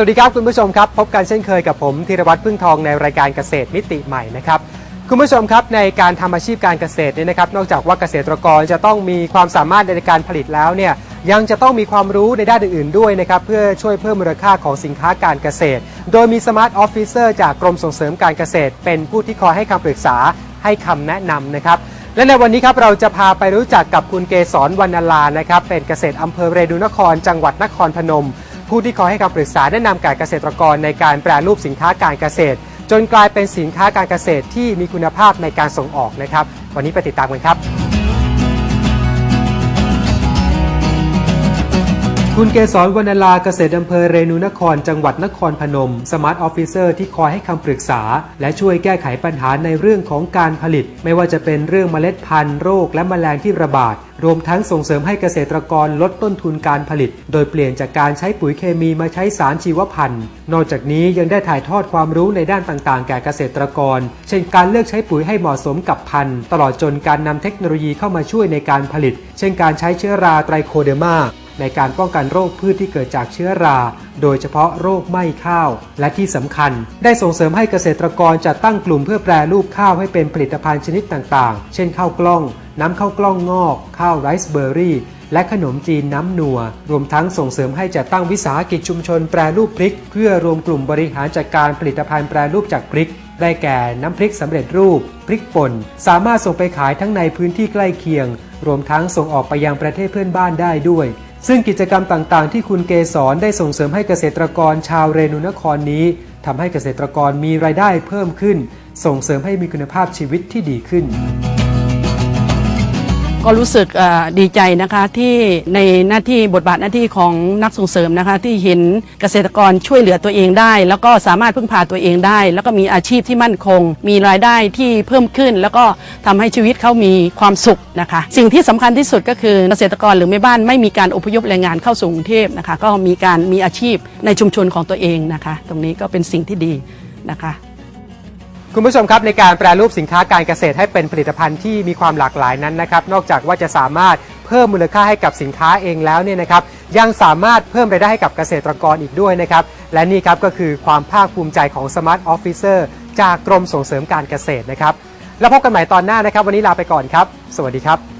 สวัสดีครับคุณผู้ชมครับพบกันเช่นเคยกับผมธีรวัตรพึ่งทองในรายการเกษตรมิติใหม่นะครับคุณผู้ชมครับในการทำอาชีพการเกษตรเนี่ยนะครับนอกจากว่าเกษตรกรจะต้องมีความสามารถในการผลิตแล้วเนี่ยยังจะต้องมีความรู้ในด้านอื่นๆด้วยนะครับเพื่อช่วยเพิ่มมูลค่าของสินค้าการเกษตร โดยมีสมาร์ทออฟฟิเซอร์จากกรมส่งเสริมการเกษตร เป็นผู้ที่คอยให้คำปรึกษาให้คำแนะนำนะครับและในวันนี้ครับเราจะพาไปรู้จักกับคุณเกษรวรรณลานะครับเป็นเกษตรอำเภอเรดูนคร จังหวัดนครพนม ผู้ที่คอยให้คำปรึกษาแนะนำแก่เกษตรกรในการแปรรูปสินค้าการเกษตร จนกลายเป็นสินค้าการเกษตรที่มีคุณภาพในการส่งออกนะครับ วันนี้ไปติดตามกันครับ คุณเกษรวรรณลาเกษตรอำเภอเรนูนครจังหวัดนครพนม สมาร์ทออฟฟิเซอร์ที่คอยให้คำปรึกษา และช่วยแก้ไขปัญหาในเรื่องของการผลิต ไม่ว่าจะเป็นเรื่องเมล็ดพันธุ์โรคและแมลงที่ระบาด รวมทั้งส่งเสริมให้เกษตรกรลดต้นทุนการผลิต โดยเปลี่ยนจากการใช้ปุ๋ยเคมีมาใช้สารชีวพันธุ์ นอกจากนี้ยังได้ถ่ายทอดความรู้ในด้านต่างๆ แก่เกษตรกร เช่นการเลือกใช้ปุ๋ยให้เหมาะสมกับพันธุ์ ตลอดจนการนำเทคโนโลยีเข้ามาช่วยในการผลิต เช่นการใช้เชื้อราไตรโคเดอร์มา ในการป้องกันโรคพืชที่เกิดจากเชื้อรา โดยเฉพาะโรคไหม้ข้าว และที่สำคัญ ได้ส่งเสริมให้เกษตรกรจัดตั้งกลุ่มเพื่อแปรรูปข้าวให้เป็นผลิตภัณฑ์ชนิดต่างๆ เช่นข้าวกล้อง น้ำข้าวกล้องงอก ข้าวไรซ์เบอร์รี่และขนมจีนน้ำนัว รวมทั้งส่งเสริมให้จัดตั้งวิสาหกิจชุมชนแปรรูปพริก เพื่อรวมกลุ่มบริหารจัดการผลิตภัณฑ์แปรรูปจากพริก ได้แก่น้ำพริกสำเร็จรูป พริกป่น สามารถส่งไปขายทั้งในพื้นที่ใกล้เคียง รวมทั้งส่งออกไปยังประเทศเพื่อนบ้านได้ด้วย ซึ่งกิจกรรมต่างๆ ที่คุณเกษรได้ส่งเสริมให้เกษตรกรชาวเรนูนครนี้ทำให้เกษตรกรมีรายได้เพิ่มขึ้น ส่งเสริมให้มีคุณภาพชีวิตที่ดีขึ้น ก็รู้สึกดีใจนะคะที่ในหน้าที่บทบาทหน้าที่ของนักส่งเสริมนะคะ ที่เห็นเกษตรกรช่วยเหลือตัวเองได้ แล้วก็สามารถพึ่งพาตัวเองได้ แล้วก็มีอาชีพที่มั่นคง มีรายได้ที่เพิ่มขึ้น แล้วก็ทำให้ชีวิตเขามีความสุขนะคะ สิ่งที่สำคัญที่สุดก็คือเกษตรกรหรือแม่บ้านไม่มีการอพยพแรงงานเข้าสู่กรุงเทพนะคะ ก็มีการมีอาชีพในชุมชนของตัวเองนะคะ ตรงนี้ก็เป็นสิ่งที่ดีนะคะ คุณผู้ชมครับในการแปรรูปสินค้าการเกษตรให้เป็นผลิตภัณฑ์ที่มีความหลากหลายนั้นนะครับ นอกจากว่าจะสามารถเพิ่มมูลค่าให้กับสินค้าเองแล้วเนี่ยนะครับยังสามารถเพิ่มรายได้ให้กับเกษตรกรอีกด้วยนะครับ และนี่ครับก็คือความภาคภูมิใจของ Smart Officer จากกรมส่งเสริมการเกษตรนะครับ แล้วพบกันใหม่ตอนหน้านะครับ วันนี้ลาไปก่อนครับ สวัสดีครับ